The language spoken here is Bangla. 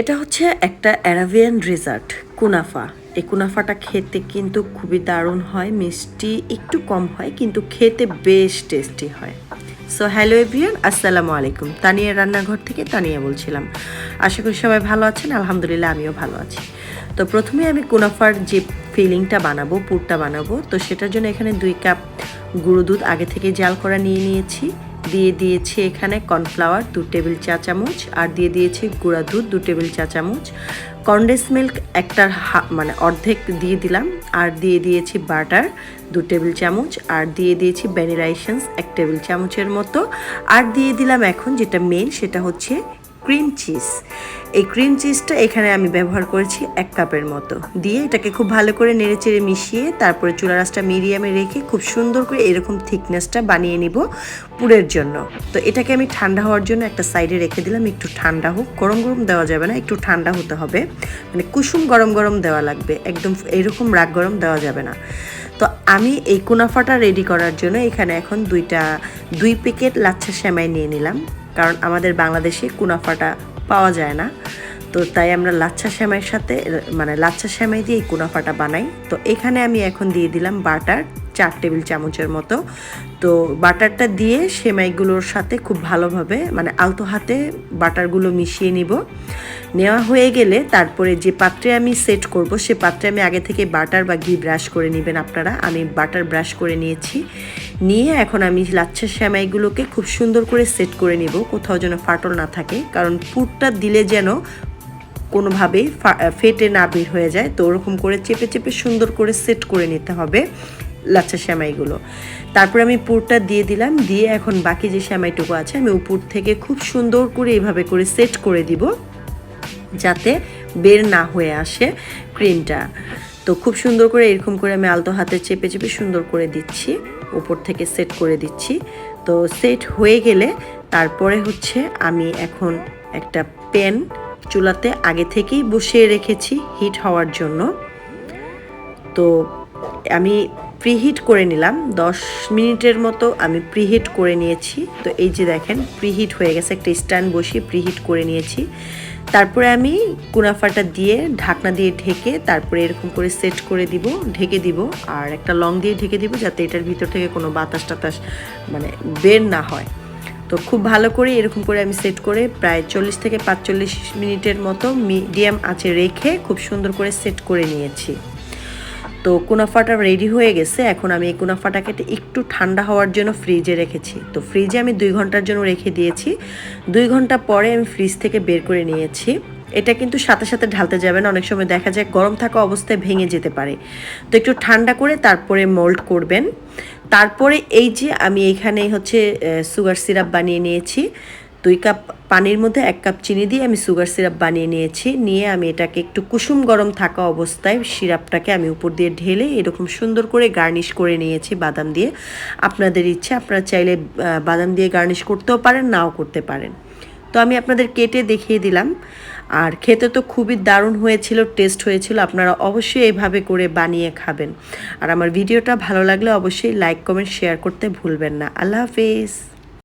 এটা হচ্ছে একটা অ্যারাবিয়ান রিজার্ট কুনাফা। এই কুনাফাটা খেতে কিন্তু খুবই দারুণ হয়, মিষ্টি একটু কম হয়, কিন্তু খেতে বেশ টেস্টি হয়। সো হ্যালো এভরিয়ান আসসালামু আলাইকুম। তানিয়া রান্নাঘর থেকে তানিয়া বলছিলাম। আশা করি সবাই ভালো আছেন, আলহামদুলিল্লাহ আমিও ভালো আছি। তো প্রথমে আমি কুনাফার যে ফিলিংটা বানাবো, পুরটা বানাবো, তো সেটার জন্য এখানে দুই কাপ গুঁড়ো দুধ আগে থেকে জাল করা নিয়ে নিয়েছি। দিয়ে দিয়েছি এখানে কর্নফ্লাওয়ার দু টেবিল চা চামচ আর দিয়ে দিয়েছি গুঁড়া দুধ দু টেবিল চা চামচ। কন্ডেন্স মিল্ক একটার মানে অর্ধেক দিয়ে দিলাম আর দিয়ে দিয়েছি বাটার দু টেবিল চামচ আর দিয়ে দিয়েছি ভ্যানিলা এসেন্স এক টেবিল চামচের মতো। আর দিয়ে দিলাম এখন যেটা মেন সেটা হচ্ছে ক্রিম চিজ এই ক্রিম চিজটা এখানে আমি ব্যবহার করেছি এক কাপের মতো। দিয়ে এটাকে খুব ভালো করে নেড়েচেড়ে মিশিয়ে তারপরে চুলা রাসটা মিডিয়ামে রেখে খুব সুন্দর করে এরকম থিকনেসটা বানিয়ে নিব পুরের জন্য। তো এটাকে আমি ঠান্ডা হওয়ার জন্য একটা সাইডে রেখে দিলাম, একটু ঠান্ডা হোক। গরম গরম দেওয়া যাবে না, একটু ঠান্ডা হতে হবে। মানে কুসুম গরম গরম দেওয়া লাগবে, একদম এরকম রাগ গরম দেওয়া যাবে না। তো আমি এই কুনাফাটা রেডি করার জন্য এখানে এখন দুইটা, দুই প্যাকেট লাচ্ছা সেমাই নিয়ে নিলাম। কারণ আমাদের বাংলাদেশে কুনাফাটা পাওয়া যায় না। তো তাই আমরা লাচ্ছা সেমাইয়ের সাথে মানে লাচ্ছা সেমাই দিয়ে এই কুনাফাটা বানাই। তো এখানে আমি এখন দিয়ে দিলাম বাটার। চার টেবিল চামচের মতো। তো বাটারটা দিয়ে সেমাইগুলোর সাথে খুব ভালোভাবে মানে আলতো হাতে বাটারগুলো মিশিয়ে নিব। নেওয়া হয়ে গেলে তারপরে যে পাত্রে আমি সেট করব, সে পাত্রে আমি আগে থেকে বাটার বা ঘি ব্রাশ করে নেবেন আপনারা। আমি বাটার ব্রাশ করে নিয়েছি। নিয়ে এখন আমি লাচ্ছা সেমাইগুলোকে খুব সুন্দর করে সেট করে নিব, কোথাও যেন ফাটল না থাকে। কারণ পুরটা দিলে যেন কোনোভাবেই ফেটে না বের হয়ে যায়। তো ওরকম করে চেপে চেপে সুন্দর করে সেট করে নিতে হবে। লাচ্ছা সেমাইগুলো তারপরে আমি পুরটা দিয়ে দিলাম, দিয়ে এখন বাকি যে সেমাইটুকু আছে আমি উপর থেকে খুব সুন্দর করে এইভাবে করে সেট করে দিব, যাতে বের না হয়ে আসে ক্রিমটা। তো খুব সুন্দর করে এরকম করে আমি আলতো হাতে চেপে চেপে সুন্দর করে দিচ্ছি, উপর থেকে সেট করে দিচ্ছি। তো সেট হয়ে গেলে তারপরে হচ্ছে আমি এখন একটা প্যান চুলাতে আগে থেকেই বসিয়ে রেখেছি হিট হওয়ার জন্য। তো আমি প্রিহিট করে নিলাম। দশ মিনিটের মতো আমি প্রিহিট করে নিয়েছি। তো এই যে দেখেন প্রিহিট হয়ে গেছে, একটা স্ট্যান্ড বসিয়ে প্রিহিট করে নিয়েছি। তারপরে আমি কুনাফাটা দিয়ে ঢাকনা দিয়ে ঢেকে তারপরে এরকম করে সেট করে দিব, ঢেকে দিব, আর একটা লং দিয়ে ঢেকে দিব যাতে এটার ভিতর থেকে কোনো বাতাস টাতাস মানে বের না হয়। তো খুব ভালো করে এরকম করে আমি সেট করে প্রায় চল্লিশ থেকে পাঁচচল্লিশ মিনিটের মতো মিডিয়াম আঁচে রেখে খুব সুন্দর করে সেট করে নিয়েছি। তো কুনাফাটা রেডি হয়ে গেছে। এখন আমি এই কুনাফাটাকে একটু ঠান্ডা হওয়ার জন্য ফ্রিজে রেখেছি। তো ফ্রিজে আমি দুই ঘণ্টার জন্য রেখে দিয়েছি। দুই ঘণ্টা পরে আমি ফ্রিজ থেকে বের করে নিয়েছি। এটা কিন্তু সাথে সাথে ঢালতে যাবে না। অনেক সময় দেখা যায় গরম থাকা অবস্থায় ভেঙে যেতে পারে। তো একটু ঠান্ডা করে তারপরে মোল্ড করবেন। তারপরে এই যে আমি এখানে হচ্ছে সুগার সিরাপ বানিয়ে নিয়েছি। দুই কাপ পানির মধ্যে এক কাপ চিনি দিয়ে আমি সুগার সিরাপ বানিয়ে নিয়েছি। নিয়ে আমি এটাকে একটু কুসুম গরম থাকা অবস্থায় সিরাপটাকে আমি উপর দিয়ে ঢেলে এরকম সুন্দর করে গার্নিশ করে নিয়েছি বাদাম দিয়ে। আপনাদের ইচ্ছে, আপনারা চাইলে বাদাম দিয়ে গার্নিশ করতেও পারেন, নাও করতে পারেন। তো আমি আপনাদের কেটে দেখিয়ে দিলাম। আর খেতে তো খুবই দারুণ হয়েছিল, টেস্ট হয়েছিল, আপনারা অবশ্যই এইভাবে করে বানিয়ে খাবেন। আর আমার ভিডিওটা ভালো লাগলে অবশ্যই লাইক, কমেন্ট, শেয়ার করতে ভুলবেন না। আল্লাহ হাফিজ।